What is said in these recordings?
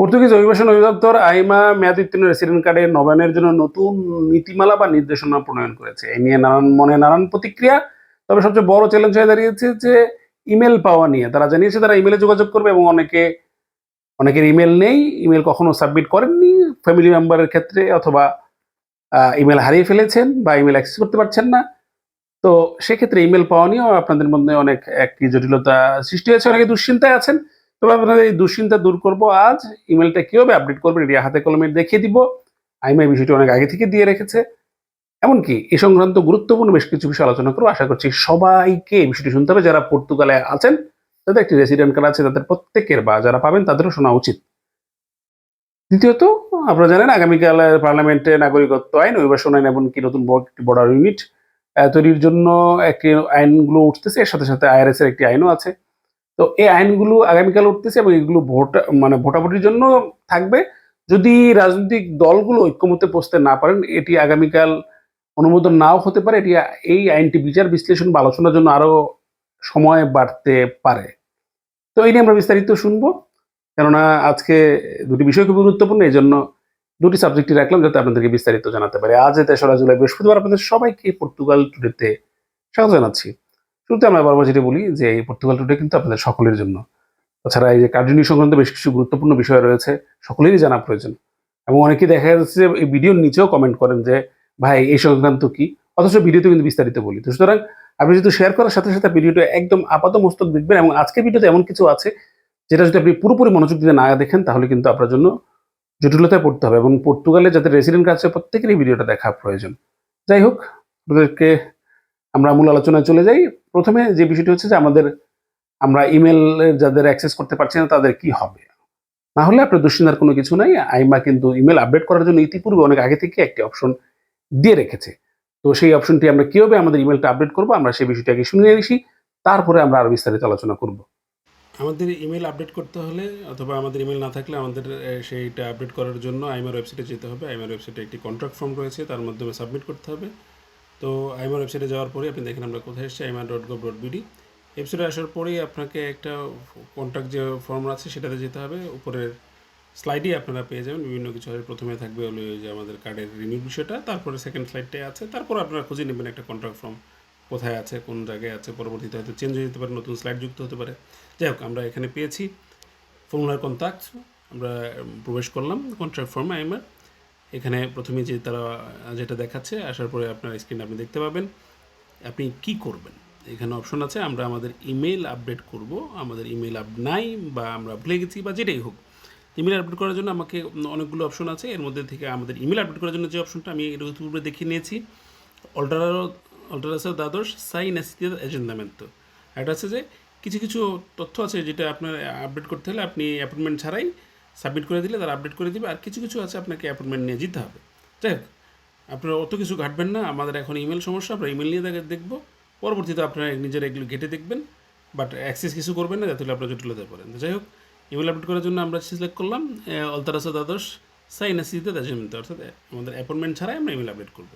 Portuguese অভিবাসন অধিদপ্তর আইমা মেয়াদোত্তীর্ণ resident কার্ডের নবায়নের জন্য নতুন নীতিমালা বা নির্দেশনা প্রণয়ন করেছে। এই নিয়ে নানান মনে নানান প্রতিক্রিয়া, তবে সবচেয়ে বড় চ্যালেঞ্জ হয়ে দাঁড়িয়েছে যে ইমেল পাওয়া নিয়ে। তারা জানিয়েছে তারা ইমেলে যোগাযোগ করবে এবং অনেকে, অনেকের ইমেল নেই ইমেল কখনো সাবমিট করেননি। ফ্যামিলি মেম্বারের ক্ষেত্রে অথবা ইমেল হারিয়ে ফেলেছেন বা ইমেল অ্যাক্সেস করতে পারছেন না। তো সেক্ষেত্রে ইমেল পাওয়া নিয়েও আপনাদের মধ্যে অনেক একটি জটিলতা সৃষ্টি হয়েছে। অনেকে দুশ্চিন্তায় আছেন। তবে আপনাদের এই দুশ্চিন্তা দূর করব আজ। ইমেলটা কীভাবে আপডেট করবেন, এটি হাতে কলমে দেখিয়ে দিব। আইমা এই বিষয়টি অনেক আগে থেকে দিয়ে রেখেছে। এমনকি এ সংক্রান্ত গুরুত্বপূর্ণ বেশ কিছু বিষয় আলোচনা করব। আশা করছি সবাইকে এই বিষয়টি শুনতে হবে। যারা পর্তুগালে আছেন, তাদের একটি রেসিডেন্ট কার্ড আছে, তাদের প্রত্যেকের বা যারা পাবেন তাদেরও শোনা উচিত। দ্বিতীয়ত, আপনারা জানেন, আগামীকাল পার্লামেন্টে নাগরিকত্ব আইন অভিবাসন আইন এমনকি নতুন বর্ডার ইউনিট তৈরির জন্য একটি আইনগুলো উঠতেছে। এর সাথে সাথে আইআরএস এর একটি আইনও আছে। তো এই আইনগুলো আগামীকাল উঠতেছে এবং এগুলো ভোট মানে ভোটাভুটির জন্য থাকবে। যদি রাজনৈতিক দলগুলো ঐক্যমতে পৌঁছতে না পারেন, এটি আগামীকাল অনুমোদন নাও হতে পারে। এটি এই আইনটি বিচার, বিশ্লেষণ বা আলোচনার জন্য আরও সময় বাড়তে পারে। তো এই নিয়ে আমরা বিস্তারিত শুনব। কেননা আজকে দুটি বিষয় খুব গুরুত্বপূর্ণ, এই জন্য দুটি সাবজেক্টই রাখলাম যাতে আপনাদেরকে বিস্তারিত জানাতে পারে। আজ তেসরা জুলাই বৃহস্পতিবার, আপনাদের সবাইকে পর্তুগাল টুডেতে স্বাগত জানাচ্ছি। শুরুতে আমরা বারবার যেটা বলি যে এই পর্তুগাল টুডে কিন্তু আপনাদের সকলের জন্য। তাছাড়া এই যে কার্যনী সংক্রান্ত বেশ কিছু গুরুত্বপূর্ণ বিষয় রয়েছে, সকলেরই জানা প্রয়োজন। এবং অনেকেই দেখা যাচ্ছে যে এই ভিডিওর নিচেও কমেন্ট করেন যে, ভাই, এই সংক্রান্ত কি? অথচ ভিডিওতে কিন্তু বিস্তারিত বলি। তো সুতরাং আপনি যদি শেয়ার করার সাথে সাথে ভিডিওটা একদম আপাত মস্তক দেখবেন এবং আজকে ভিডিওতে এমন কিছু আছে, যেটা যদি আপনি পুরোপুরি মনোযোগ দিয়ে না দেখেন, তাহলে কিন্তু আপনার জন্য জটিলতায় পড়তে হবে। এবং পর্তুগালে যাদের রেসিডেন্ট আছে, প্রত্যেকেরই ভিডিওটা দেখা প্রয়োজন। যাই হোক, আপনাদেরকে আমরা মূল আলোচনায় চলে যাই। প্রথমে যে বিষয়টি হচ্ছে যে আমাদের, আমরা ইমেল যাদের অ্যাক্সেস করতে পারছি না তাদের কি হবে? না হলে আপনার দুশ্চিন্তার কোনো কিছু নাই। আইমা কিন্তু ইমেল আপডেট করার জন্য ইতিপূর্বে অনেক আগে থেকে একটি অপশন দিয়ে রেখেছে। তো সেই অপশনটি আমরা কীভাবে আমাদের ইমেলটা আপডেট করব আমরা সেই বিষয়টি আগে শুনে নিয়েছি। তারপরে আমরা আরও বিস্তারিত আলোচনা করব। আমাদের ইমেল আপডেট করতে হলে অথবা আমাদের ইমেল না থাকলে আমাদের সেইটা আপডেট করার জন্য আইমার ওয়েবসাইটে যেতে হবে। আইমার ওয়েবসাইটে একটি কন্ট্রাক্ট ফর্ম রয়েছে, তার মাধ্যমে সাবমিট করতে হবে। তো আইমার ওয়েবসাইটে যাওয়ার পরে আপনি দেখেন আমরা কোথায় এসেছি আইমার ডট গভ ডট বিডি ওয়েবসাইটে আসার পরেই আপনাকে একটা কন্ট্রাক্ট যে ফর্ম আছে সেটাতে যেতে হবে। উপরের স্লাইডেই আপনারা পেয়ে যাবেন। বিভিন্ন কিছু প্রথমে থাকবে হলো যে আমাদের কার্ডের রিনিউ বিষয়টা, তারপরে সেকেন্ড স্লাইডটাই আছে। তারপর আপনারা খুঁজে নেবেন একটা কন্ট্রাক্ট ফর্ম কোথায় আছে, কোন জায়গায় আছে, পরবর্তীতে হয়তো চেঞ্জ হয়ে যেতে পারে, নতুন স্লাইড যুক্ত হতে পারে। যাই হোক, আমরা এখানে পেয়েছি। ফর্মুলার কন্ট্যাক্ট আমরা প্রবেশ করলাম কন্ট্রাক্ট ফর্মে আইমার এখানে প্রথমে যে তারা, যেটা দেখাচ্ছে, আসার পরে আপনার স্ক্রিনে আপনি দেখতে পাবেন। আপনি কি করবেন? এখানে অপশন আছে, আমরা আমাদের ইমেল আপডেট করব। আমাদের ইমেল আপ নাই বা আমরা ভুলে গেছি বা যেটাই হোক। ইমেল আপডেট করার জন্য আমাকে অনেকগুলো অপশন আছে। এর মধ্যে থেকে আমাদের ইমেল আপডেট করার জন্য যে অপশনটা আমি এর পূর্বে দেখিয়ে নিয়েছি অল্টারারো অল্টারাসের দ্বাদশ সাই নেসিতে এজেন্ডামেন্ট একটা আছে যে কিছু কিছু তথ্য আছে যেটা আপনার আপডেট করতে হলে আপনি অ্যাপয়েন্টমেন্ট ছাড়াই সাবমিট করে দিলে, তারা আপডেট করে দিবে। আর কিছু কিছু আছে আপনাকে অ্যাপয়েন্টমেন্ট নিয়ে যেতে হবে। যাই হোক, আপনারা অত কিছু ঘাটবেন না। আমাদের এখন ইমেল সমস্যা, আমরা ইমেল নিয়ে দেখব। পরবর্তীতে আপনারা নিজেরা এগুলো ঘেটে দেখবেন। বাট অ্যাক্সেস কিছু করবেন না, যাতে আপনারা জটিলতা পড়েন যাই হোক ইমেল আপডেট করার জন্য আমরা সিলেক্ট করলাম অলতারাসা দ্বাদশ সাই নেসিতে দার্জিলিং অর্থাৎ আমাদের অ্যাপয়েন্টমেন্ট ছাড়াই আমরা ইমেল আপডেট করব।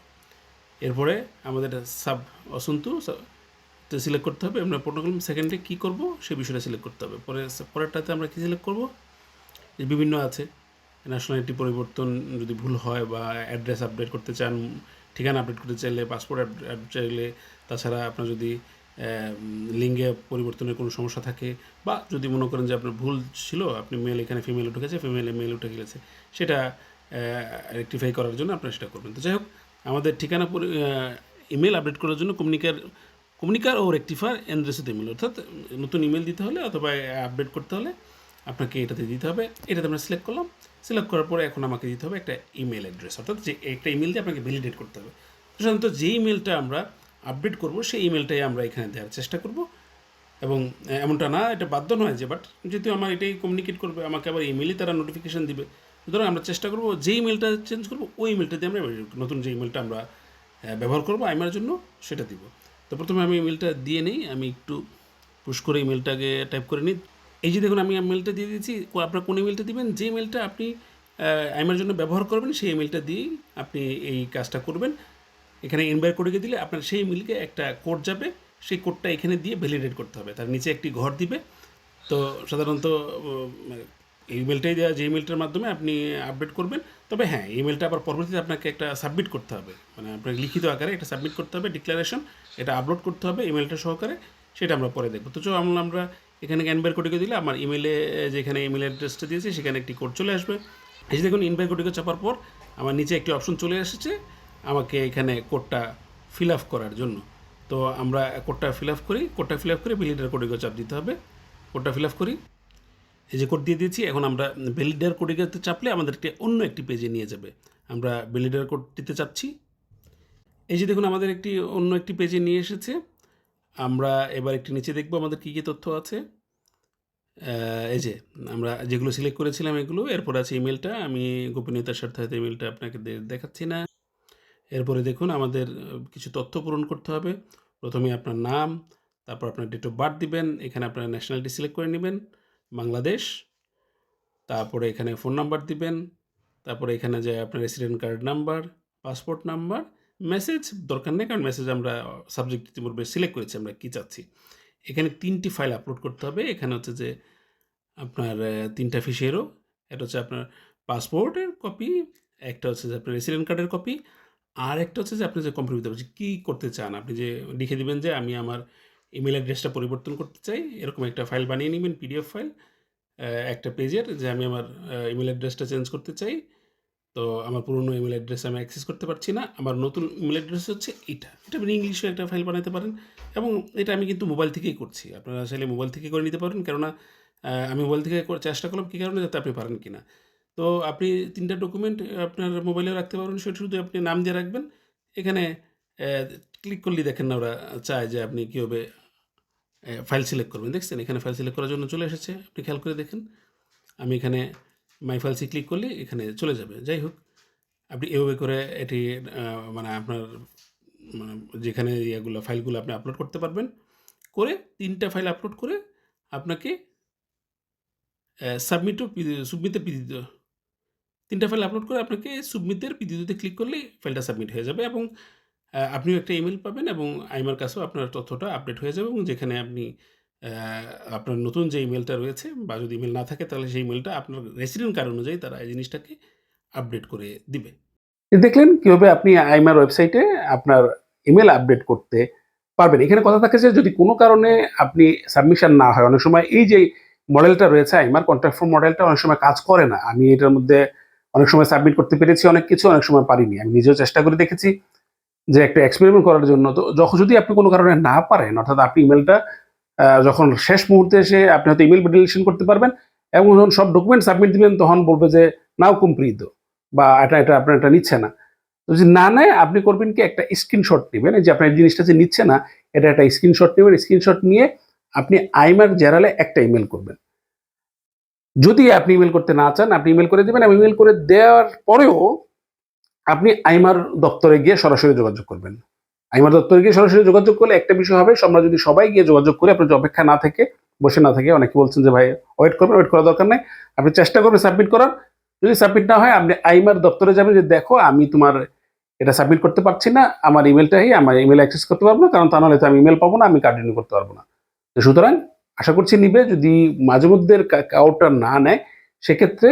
এরপরে আমাদের সাব অসন্তু সিলেক্ট করতে হবে। আমরা প্রোটোকল সেকেন্ডে কী করব, সে বিষয়টা সিলেক্ট করতে হবে। পরে, পরেরটাতে আমরা কী সিলেক্ট করব? বিভিন্ন আছে। ন্যাশনালিটি পরিবর্তন যদি ভুল হয় বা অ্যাড্রেস আপডেট করতে চান, ঠিকানা আপডেট করতে চাইলে পাসপোর্ট আপডেট চাইলে, তাছাড়া আপনার যদি লিঙ্গে পরিবর্তনের কোনো সমস্যা থাকে বা যদি মনে করেন যে আপনার ভুল ছিল, আপনি মেল এখানে ফিমেল উঠে গেছে ফিমেলে মেল উঠে গেছে, সেটা রেক্টিফাই করার জন্য আপনারা সেটা করবেন। তো যাই হোক, আমাদের ঠিকানা ইমেল আপডেট করার জন্য কমিউনিকার কমিউনিকার ও রেক্টিফার এন্ড্রেসের ইমেল অর্থাৎ নতুন ইমেল দিতে হলে অথবা আপডেট করতে হলে আপনাকে এটাতে দিতে হবে, এটাতে আমরা সিলেক্ট করলাম সিলেক্ট করার পরে এখন আমাকে দিতে হবে একটা ইমেল অ্যাড্রেস অর্থাৎ যে একটা ইমেল দিয়ে আপনাকে ভ্যালিডেট করতে হবে। সাধারণত যে ইমেলটা আমরা আপডেট করব, সেই ইমেলটাই আমরা এখানে দেওয়ার চেষ্টা করব। এবং এমনটা না, এটা বাধ্য নয় যে বাট যেহেতু আমার এটাই কমিউনিকেট করবে, আমাকে আবার ইমেলই তারা নোটিফিকেশান দিবে। সুতরাং আমরা চেষ্টা করব যে ইমেলটা চেঞ্জ করব, ওই ইমেলটা দিয়ে আমরা নতুন যে ইমেলটা আমরা ব্যবহার করব আইমার জন্য, সেটা দিব। তো প্রথমে আমি ইমেলটা দিয়ে নিই, আমি একটু পুশ করে ইমেলটাকে টাইপ করে নিই। এই যে দেখুন, আমি মেলটা দিয়ে দিয়েছি আপনার কোন ইমেলটা দিবেন? যে ইমেলটা আপনি আইমার জন্য ব্যবহার করবেন, সেই ইমেলটা দিয়েই আপনি এই কাজটা করবেন। এখানে ইনভাইট করে দিলে আপনার সেই ইমেলকে একটা কোড যাবে, সেই কোডটা এখানে দিয়ে ভ্যালিডেট করতে হবে। তার নিচে একটি ঘর দিবে। তো সাধারণত ইমেলটাই দেওয়া, যে ইমেলটার মাধ্যমে আপনি আপডেট করবেন। তবে হ্যাঁ ইমেলটা আবার পরবর্তীতে আপনাকে একটা সাবমিট করতে হবে। মানে আপনাকে লিখিত আকারে এটা সাবমিট করতে হবে ডিক্লারেশন এটা আপলোড করতে হবে ইমেলটা সহকারে, সেটা আমরা পরে দেখব। তো আমরা আমরা এখানে ক্যানবার কোডিকে দিলে? আমার ইমেলে যেখানে ইমেল অ্যাড্রেসটা দিয়েছি, সেখানে একটি কোড চলে আসবে। এই যে দেখুন ইনভাইট কোডিকে চাপার পর আমার নিচে একটি অপশন চলে এসেছে, আমাকে এখানে কোডটা ফিল আপ করার জন্য। তো আমরা কোডটা ফিল আপ করি কোডটা ফিল আপ করে বিলিডার কোডিকে চাপ দিতে হবে। কোডটা ফিল আপ করি। এই যে কোড দিয়ে দিয়েছি, এখন আমরা বেলিডার কোডিতে চাপলে আমাদেরকে অন্য একটি পেজে নিয়ে যাবে। আমরা বেলিডার কোডটিতে চাপছি। এই যে দেখুন, আমাদের একটি অন্য একটি পেজে নিয়ে এসেছে। আমরা এবার একটি নিচে দেখব আমাদের কী কী তথ্য আছে। এই যে আমরা যেগুলো সিলেক্ট করেছিলাম এগুলো, এরপর আছে ইমেলটা আমি গোপনীয়তার স্বার্থে হয়তো ইমেলটা আপনাকে দেখাচ্ছি না। এরপরে দেখুন, আমাদের কিছু তথ্য পূরণ করতে হবে। প্রথমে আপনার নাম, তারপর আপনার ডেট অফ বার্থ দিবেন, এখানে আপনার ন্যাশনালিটি সিলেক্ট করে নেবেন, বাংলাদেশ। তারপরে এখানে ফোন নাম্বার দিবেন, তারপরে এখানে যে আপনার resident card number passport number message দরকার নেই, কারণ মেসেজ আমরা সাবজেক্ট ইতিপূর্বে সিলেক্ট করেছি, আমরা কী চাচ্ছি? এখানে তিনটি ফাইল আপলোড করতে হবে। এখানে হচ্ছে যে আপনার তিনটা ফিসেরও এটা হচ্ছে আপনার পাসপোর্টের কপি একটা হচ্ছে যে আপনার রেসিডেন্ট কার্ডের কপি আর একটা হচ্ছে যে আপনি যে কম্পিউটার কী করতে চান। আপনি যে লিখে দিবেন যে আমি আমার ইমেল অ্যাড্রেসটা পরিবর্তন করতে চাই, এরকম একটা ফাইল বানিয়ে নেবেন পিডিএফ ফাইল একটা পেজের যে আমি আমার ইমেল অ্যাড্রেসটা চেঞ্জ করতে চাই। তো আমার পুরনো ইমেল অ্যাড্রেস আমি অ্যাক্সেস করতে পারছি না। আমার নতুন ইমেল অ্যাড্রেস হচ্ছে এটা। এটা আপনি ইংলিশে একটা ফাইল বানাতে পারেন এবং এটা আমি কিন্তু মোবাইল থেকেই করছি। আপনারা চাইলে মোবাইল থেকে করে নিতে পারেন, কেননা আমি মোবাইল থেকে চেষ্টা করলাম কী কারণে? যাতে আপনি পারেন কিনা। তো আপনি তিনটা ডকুমেন্ট আপনার মোবাইলে রাখতে পারবেন সেটা শুধু আপনি নাম দিয়ে রাখবেন। এখানে ক্লিক করলেই দেখেন না ওরা চায় যে আপনি কীভাবে ফাইল সিলেক্ট করবেন। দেখছেন? এখানে ফাইল সিলেক্ট করার জন্য চলে এসেছে। আপনি খেয়াল করে দেখেন। আমি এখানে মাই ফাইলসে ক্লিক করলে এখানে চলে যাবে। যাই হোক, আপনি এভাবে করে এটি মানে আপনার মানে যেখানে ইয়েগুলো, ফাইলগুলো আপনি আপলোড করতে পারবেন, করে তিনটা ফাইল আপলোড করে আপনাকে সাবমিটও সুবমিটের পিডিত তিনটা ফাইল আপলোড করে আপনাকে সুবমিটের পিডিতে ক্লিক করলেই ফাইলটা সাবমিট হয়ে যাবে এবং আপনিও একটা ইমেল পাবেন এবং আইমার কাছেও আপনার তথ্যটা আপডেট হয়ে যাবে এবং যেখানে আপনি আপনার নতুন যে ইমেলটা রয়েছে বা যদি ইমেল না থাকে, তাহলে সেই ইমেলটা আপনার রেসিডেন্ট কার্ড অনুযায়ী তারা এই জিনিসটাকে আপডেট করে দিবে। দেখলেন কীভাবে আপনি আইমার ওয়েবসাইটে আপনার ইমেল আপডেট করতে পারবেন। এখানে কথা থাকে যে যদি কোনো কারণে আপনি সাবমিশন না হয়, অনেক সময় এই যে মডেলটা রয়েছে, আইমার কন্ট্রাক্ট ফর্ম মডেলটা অনেক সময় কাজ করে না। আমি এটার মধ্যে অনেক সময় সাবমিট করতে পেরেছি, অনেক কিছু অনেক সময় পারিনি। আমি নিজেও চেষ্টা করে দেখেছি যে একটা এক্সপেরিমেন্ট করার জন্য। তো যখন যদি আপনি কোনো কারণে না পারেন, অর্থাৎ আপনি ইমেলটা যখন শেষ মুহূর্তে এসে আপনি হয়তো ইমেল ভেরিফিকেশন করতে পারবেন এবং যখন সব ডকুমেন্ট সাবমিট দিবেন, তখন বলবে যে, নাও কমপ্লিট বা, এটা এটা আপনার এটা নিচ্ছে না। যদি না নেয়, আপনি করবেন কি, একটা স্ক্রিনশট নেবেন। যে আপনার জিনিসটা যে নিচ্ছে না, এটা একটা স্ক্রিনশট নেবেন। স্ক্রিনশট নিয়ে আপনি আইমার জেরালে একটা ইমেল করবেন। যদি আপনি ইমেল করতে না চান, আপনি ইমেল করে দেবেন। এবং ইমেল করে দেওয়ার পরেও আপনি আইমার দপ্তরে গিয়ে সরাসরি যোগাযোগ করবেন। আইমার দপ্তরে গিয়ে সরাসরি যোগাযোগ করলে একটা বিষয় হবে, আমরা যদি সবাই গিয়ে যোগাযোগ করি, আপনার অপেক্ষা না থেকে, বসে না থাকে, অনেকে বলছেন যে ভাই ওয়েট করবেন ওয়েট করার দরকার নেই। আপনি চেষ্টা করবেন সাবমিট করার। যদি সাবমিট না হয়, আপনি আইমার দপ্তরে যাবেন, যে দেখো, আমি তোমার এটা সাবমিট করতে পারছি না, আমার ইমেলটাই আমার ইমেল অ্যাক্সেস করতে পারব না, কারণ তা নাহলে তো আমি ইমেল পাবো না, আমি কন্টিনিউ করতে পারব না। তো সুতরাং আশা করছি নিবে, যদি মাঝে মধ্যে কাউটা না নেয়, সেক্ষেত্রে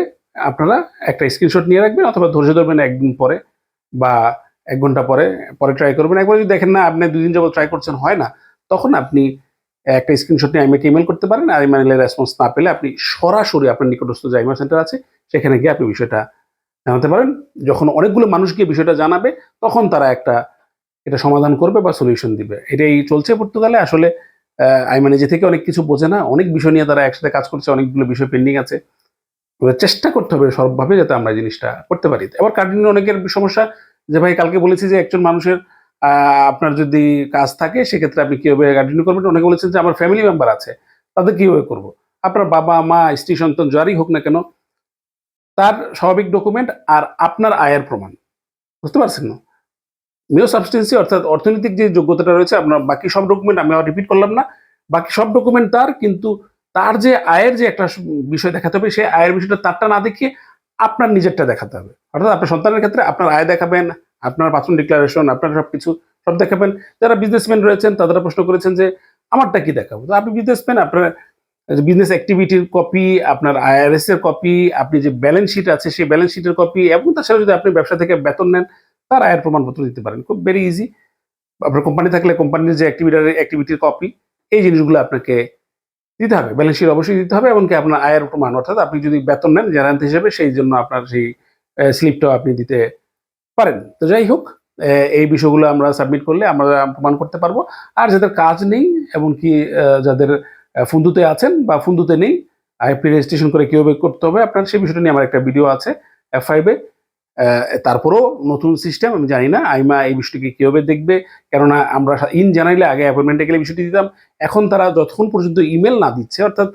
আপনারা একটা স্ক্রিনশট নিয়ে রাখবেন, অথবা ধৈর্য ধরবেন একদিন পরে, বা এক ঘণ্টা পরে পরে ট্রাই করবেন। একবার যদি দেখেন না আপনি দুদিন যাবত ট্রাই করছেন হয় না তখন আপনি একটা স্ক্রিনশট নিয়ে আমাকে ইমেল করতে পারেন আর ইমেলের রেসপন্স না পেলে আপনি সরাসরি আপনার নিকটস্থ যে আইমার সেন্টার আছে সেখানে গিয়ে আপনি বিষয়টা জানাতে পারেন। যখন অনেকগুলো মানুষ গিয়ে বিষয়টা জানাবে তখন তারা একটা এটা সমাধান করবে বা সলিউশন দিবে। এটাই চলছে পর্তুগালে। আসলে আহ, আইমা নিজে থেকে অনেক কিছু বোঝে না। অনেক বিষয় নিয়ে তারা একসাথে কাজ করছে অনেকগুলো বিষয় পেন্ডিং আছে। চেষ্টা করতে হবে সবভাবে যাতে আমরা জিনিসটা করতে পারি। এবার কার্ডিন অনেকের সমস্যা যে ভাই, কালকে বলেছি যে একজন মানুষের আপনার যদি কাজ থাকে, সেক্ষেত্রে আপনি কীভাবে কন্টিনিউ করবেন? অনেকে বলেছেন যে আমার ফ্যামিলি মেম্বার আছে, তাদের কীভাবে করব? আপনার বাবা, মা, স্ত্রী, সন্তান, যারই হোক না কেন, তার স্বাভাবিক ডকুমেন্ট আর আপনার আয়ের প্রমাণ। বুঝতে পারছেন না? মেও সাবস্টেন্সি অর্থাৎ অর্থনৈতিক যে যোগ্যতাটা রয়েছে, আপনার বাকি সব ডকুমেন্ট আমি আবার রিপিট করলাম না। বাকি সব ডকুমেন্ট তার, কিন্তু তার যে আয়ের যে একটা বিষয় দেখাতে হবে, সেই আয়ের বিষয়টা তারটা না দেখিয়ে আপনার নিজেরটা দেখাতে হবে। অর্থাৎ আপনার সন্তানের ক্ষেত্রে আপনার আয় দেখাবেন, আপনার বাথরুম ডিক্লারেশন আপনার সব কিছু সব দেখাবেন। যারা বিজনেসম্যান রয়েছেন তারা প্রশ্ন করেছেন যে, আমারটা কি দেখাবো? তো আপনি বিজনেসম্যান আপনার বিজনেস অ্যাক্টিভিটির কপি আপনার আইআরএস এর কপি আপনি যে ব্যালেন্স শিট আছে, সেই ব্যালেন্স শিটের কপি এবং তাছাড়া যদি আপনি ব্যবসা থেকে বেতন নেন, তার আয়ের প্রমাণপত্র দিতে পারেন। খুব ভেরি ইজি আপনার কোম্পানি থাকলে কোম্পানির যে অ্যাক্টিভিটার অ্যাক্টিভিটির কপি এই জিনিসগুলো আপনাকে দিতে হবে। ব্যালেন্স শিট অবশ্যই দিতে হবে এমনকি আপনার আয়ের প্রমাণ অর্থাৎ আপনি যদি বেতন নেন জেনারেল হিসেবে সেই জন্য আপনার সেই স্লিপটাও আপনি দিতে পারেন। তো যাই হোক এই বিষয়গুলো আমরা সাবমিট করলে আমরা প্রমাণ করতে পারব। আর যাদের কাজ নেই, এমনকি যাদের ফুন্দুতে আছেন বা ফুন্দুতে নেই আইপি রেজিস্ট্রেশন করে কীভাবে করতে হবে। আপনার সেই বিষয়টা নিয়ে আমার একটা ভিডিও আছে এফ ফাইভে তারপরেও নতুন সিস্টেম আমি জানি না, আইমা এই বিষয়টিকে কীভাবে দেখবে? কেননা আমরা ইন জানাইলে আগে অ্যাপয়েন্টমেন্টে গেলে বিষয়টি দিতাম। এখন তারা যতক্ষণ পর্যন্ত ইমেল না দিচ্ছে, অর্থাৎ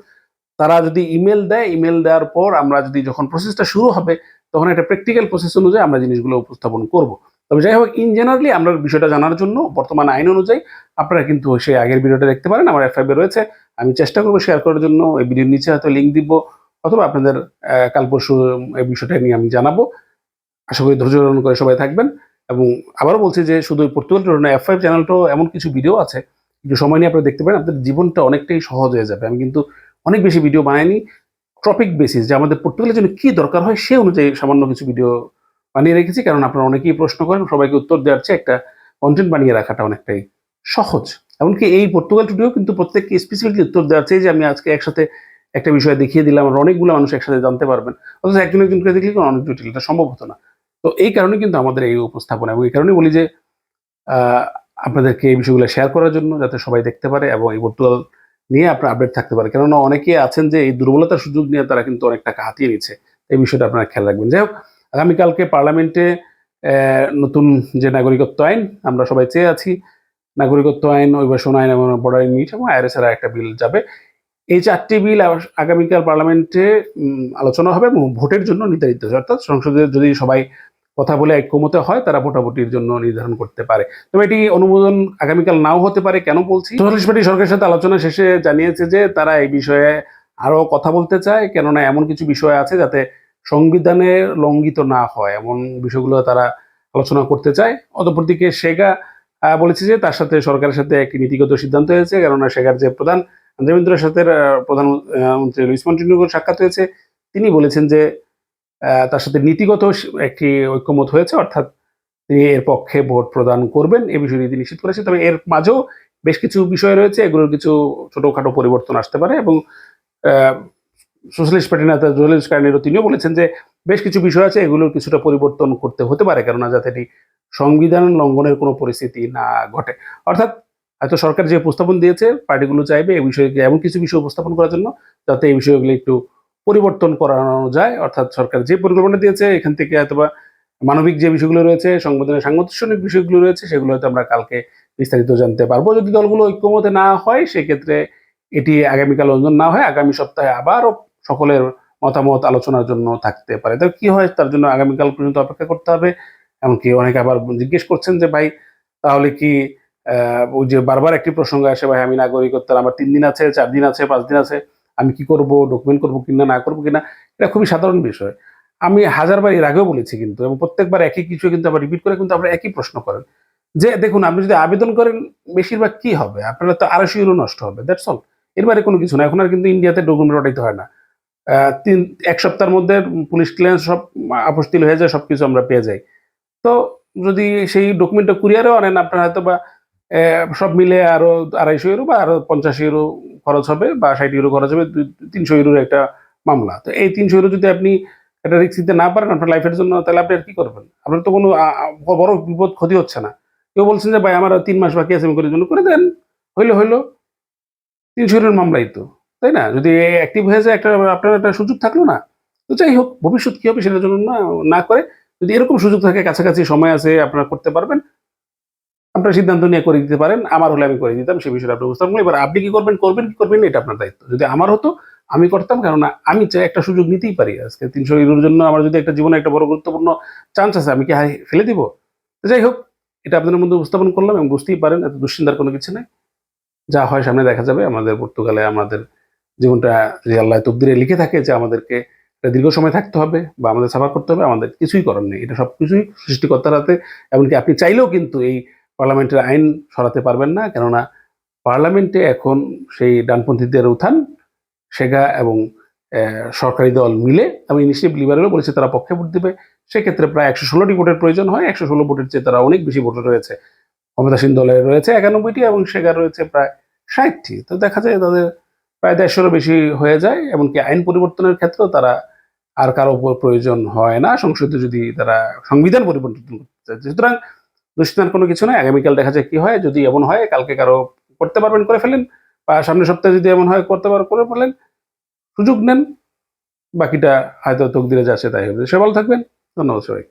তারা যদি ইমেল দেয় ইমেল দেওয়ার পর আমরা যদি যখন প্রসেসটা শুরু হবে, তখন একটা প্র্যাকটিক্যাল প্রসেস অনুযায়ী আমরা জিনিসগুলো উপস্থাপন করব। তবে যাই হোক ইন জেনারেলি আমরা বিষয়টা জানার জন্য, বর্তমান আইন অনুযায়ী আপনারা কিন্তু সেই আগের ভিডিওটা দেখতে পারেন, আমার এফ রয়েছে। আমি চেষ্টা করব শেয়ার করার জন্য, এই ভিডিওর নিচে হয়তো লিঙ্ক দিব, অথবা আপনাদের কাল পরশু এই বিষয়টা নিয়ে আমি জানাব। আশা করি ধৈর্য ধারণ করে সবাই থাকবেন এবং আবারও বলছি যে শুধু পর্তুগাল টোর এফ ফাইভ চ্যানেলটাও এমন কিছু ভিডিও আছে। একটু সময় নিয়ে আপনারা দেখতে পারেন, আপনাদের জীবনটা অনেকটাই সহজ হয়ে যাবে। আমি কিন্তু অনেক বেশি ভিডিও বানাইনি টপিক বেসিস যে আমাদের পর্তুগালের জন্য কী দরকার হয় সে অনুযায়ী সামান্য কিছু ভিডিও বানিয়ে রেখেছি, কারণ আপনারা অনেকেই প্রশ্ন করেন, সবাইকে উত্তর দেওয়ার চেয়ে একটা কন্টেন্ট বানিয়ে রাখাটা অনেকটাই সহজ। এমনকি এই পর্তুগাল টুডিও কিন্তু প্রত্যেককে স্পেসিফিকলি উত্তর দেওয়ার চেয়ে যে আমি আজকে একসাথে একটা বিষয় দেখিয়ে দিলাম আর অনেকগুলো মানুষ একসাথে জানতে পারবেন। অথচ একজন একজন করে দেখলে অনেক জটিল এটা সম্ভব হতো না। তো এই কারণে কিন্তু আমাদের এই উপস্থাপনা এবং এই কারণে বলি যে আপনাদেরকে এই বিষয়গুলো শেয়ার করার জন্য যাতে সবাই দেখতে পারে এবং এই পর্তুগাল নিয়ে আপনার আপডেট থাকতে পারে। কেননা অনেকে আছেন যে এই দুর্বলতার সুযোগ নিয়ে তারা কিন্তু অনেক টাকা হাতিয়ে নিচ্ছে এই বিষয়টা আপনারা খেয়াল রাখবেন। যাই হোক, আগামীকালকে পার্লামেন্টে নতুন যে নাগরিকত্ব আইন, আমরা সবাই চেয়ে আছি। নাগরিকত্ব আইন অভিবাসন আইন এবং বর্ডার ইউনিট এবং আইআরএস এর একটা বিল যাবে। এই চারটি বিল আগামীকাল পার্লামেন্টে আলোচনা হবে এবং ভোটের জন্য নির্ধারিত। অর্থাৎ সংসদে যদি সবাই কথা বলে ঐক্যমতে হয়, তারা ভোটাভুটির জন্য নির্ধারণ করতে পারে। তবে এটি অনুমোদন আগামীকাল নাও হতে পারে, কেন বলছি? সোশ্যালিস্ট পার্টি সরকারের সাথে আলোচনা শেষে জানিয়েছে যে, তারা এই বিষয়ে আরও কথা বলতে চায়, কেননা এমন কিছু বিষয় আছে যাতে সংবিধানে লঙ্ঘিত না হয়, এমন বিষয়গুলো তারা আলোচনা করতে চায়। অতঃপর দিকে সেগা বলেছে যে, তার সাথে সরকারের সাথে একটি নীতিগত সিদ্ধান্ত হয়েছে, কেননা সেগার যে প্রধান রবীন্দ্র সাথে প্রধানমন্ত্রী লুইস মন্টিনিগোর সাক্ষাৎ হয়েছে, তিনি বলেছেন যে তার সাথে নীতিগত একটি ঐক্যমত হয়েছে, অর্থাৎ তিনি এর পক্ষে ভোট প্রদান করবেন, এ বিষয়ে নীতি নিশ্চিত করেছেন। তবে এর মাঝেও বেশ কিছু বিষয় রয়েছে, এগুলোর কিছু ছোটখাটো পরিবর্তন আসতে পারে এবং সোশ্যালিস্ট পার্টি নেতা জোহেলিস কার্নেরও তিনিও বলেছেন যে বেশ কিছু বিষয় আছে এগুলোর কিছুটা পরিবর্তন করতে হতে পারে, কেননা যাতে এটি সংবিধান লঙ্ঘনের কোনো পরিস্থিতি না ঘটে। অর্থাৎ হয়তো সরকার যে উপস্থাপন দিয়েছে, পার্টিগুলো চাইবে এ বিষয়কে এমন কিছু বিষয় উপস্থাপন করার জন্য, যাতে এই বিষয়গুলো একটু পরিবর্তন করানো যায়, অর্থাৎ সরকার যে পরিকল্পনা দিয়েছে, এখান থেকে হয়তোবা মানবিক যে বিষয়গুলো রয়েছে, সংবিধানের সাংগঠনিক বিষয়গুলো রয়েছে, সেগুলো হয়তো আমরা কালকে বিস্তারিত জানতে পারব। যদি দলগুলো ঐক্যমতে না হয়, সেক্ষেত্রে এটি আগামীকাল অনুমোদন না হয়, আগামী সপ্তাহে আবারও সকলের মতামত আলোচনার জন্য থাকতে পারে। তো কি হয়, তার জন্য আগামীকাল পর্যন্ত অপেক্ষা করতে হবে। এমনকি অনেকে আবার জিজ্ঞেস করছেন যে, ভাই, তাহলে কি ওই যে বারবার একটি প্রসঙ্গ আসে, ভাই, আমি নাগরিকত্বের আমার তিন দিন আছে, চার দিন আছে, পাঁচ দিন আছে? আমি কি করব ডকুমেন্ট করব কিনা, না করব কিনা, এটা খুবই সাধারণ বিষয়। আমি হাজারবার এর আগেও বলেছি কিন্তু, এবং প্রত্যেকবার একই কিছু কিন্তু আবার রিপিট করে কিন্তু আমরা একই প্রশ্ন করেন। যে দেখুন, আপনি যদি আবেদন করেন, বেশিরভাগ কি হবে? আপনার তো আড়াইশো ইউরো নষ্ট হবে দ্যাটস অল এর বাইরে কোনো কিছু না। এখন আর কিন্তু ইন্ডিয়াতে ডকুমেন্ট পাঠাইতে হয় না। তিন, এক সপ্তাহের মধ্যে পুলিশ ক্লিয়ারেন্স সব আপস্তিল হয়ে যায়, সবকিছু আমরা পেয়ে যাই। তো যদি সেই ডকুমেন্টটা কুরিয়ারেও আনেন, আপনার হয়তো বা সব মিলে আরও আড়াইশো ইউরো বা আরও পঞ্চাশ ইউরো খরচ হবে বা ষাট ইউরো খরচ হবে তিনশো ইউরোর একটা মামলা। তো এই তিনশো ইউরো যদি আপনি একটা রিক্স দিতে না পারেন আপনার লাইফের জন্য, তাহলে আপনি আর কি করবেন? আপনার তো কোনো বড় বিপদ ক্ষতি হচ্ছে না। কেউ বলছেন যে, ভাই, আমার তিন মাস বাকি আছে, আমি করে জন্য। করে দেন। হইল হইল। তিনশো ইউরোর মামলাই তো, তাই না? যদি অ্যাক্টিভ হয়ে যায়, একটা, আপনার একটা সুযোগ থাকল না। তো যাই হোক, ভবিষ্যৎ কি হবে সেটার জন্য না না করে। যদি এরকম সুযোগ থাকে, কাছাকাছি সময় আছে, আপনারা করতে পারবেন। আপনার সিদ্ধান্ত নিয়ে করে দিতে পারেন, আমার হলে আমি করে দিতাম সেই বিষয়টা আপনি বুঝতাম এবার আপনি কি করবেন করবেন কি করবেন, এটা আপনার দায়িত্ব। যদি আমার হতো, আমি করতাম, কেননা আমি চাই একটা সুযোগ নিতেই পারি। আজকে তিনশো ইউরোর জন্য আমার যদি একটা জীবনে একটা বড় গুরুত্বপূর্ণ চান্স আছে, আমি কি ফেলে দিব? যাই হোক, এটা আপনাদের মধ্যে উপস্থাপন করলাম এবং বুঝতেই পারেন, এত দুশ্চিন্তার কোনো কিছু নেই। যা হয় সামনে দেখা যাবে, আমাদের পর্তুগালে আমাদের জীবনটা যে আল্লাহ তকদিরে লিখে থাকে যে আমাদেরকে দীর্ঘ সময় থাকতে হবে বা আমাদের সাফার করতে হবে, আমাদের কিছুই করার নেই। এটা সব কিছুই সৃষ্টিকর্তার হাতে, এমনকি আপনি চাইলেও কিন্তু এই পার্লামেন্টের আইন সরাতে পারবেন না, কেননা পার্লামেন্টে এখন সেই ডানপন্থীদের উত্থান, সেগা এবং সরকারি দল মিলে এবং ইনিশিয়েটিভ লিবারেলও বলেছে তারা পক্ষে ভোট দেবে, সেক্ষেত্রে প্রায় একশো ষোলোটি ভোটের প্রয়োজন হয়, একশো ষোলো ভোটের চেয়ে তারা অনেক বেশি ভোটে রয়েছে। ক্ষমতাসীন দলের রয়েছে একানব্বইটি এবং সেগার রয়েছে প্রায় ষাটটি। তো দেখা যায় তাদের প্রায় দেড়শোরও বেশি হয়ে যায়, এমনকি আইন পরিবর্তনের ক্ষেত্রেও তারা আর কারও উপর প্রয়োজন হয় না। সংসদে যদি তারা সংবিধান পরিবর্তন করতে চায়, সুতরাং দুশ্চিন্তার কোনো কিছু নয় আগামীকাল দেখা যায় কি হয়। যদি এমন হয়, কালকে কারও করতে পারবেন, করে ফেলেন বা সামনের সপ্তাহে যদি এমন হয়, করতে পারবেন করে ফেলেন সুযোগ নেন। বাকিটা হয়তো তকদিরে যাচ্ছে তাই হবে। সে ভালো থাকবেন। ধন্যবাদ সবাই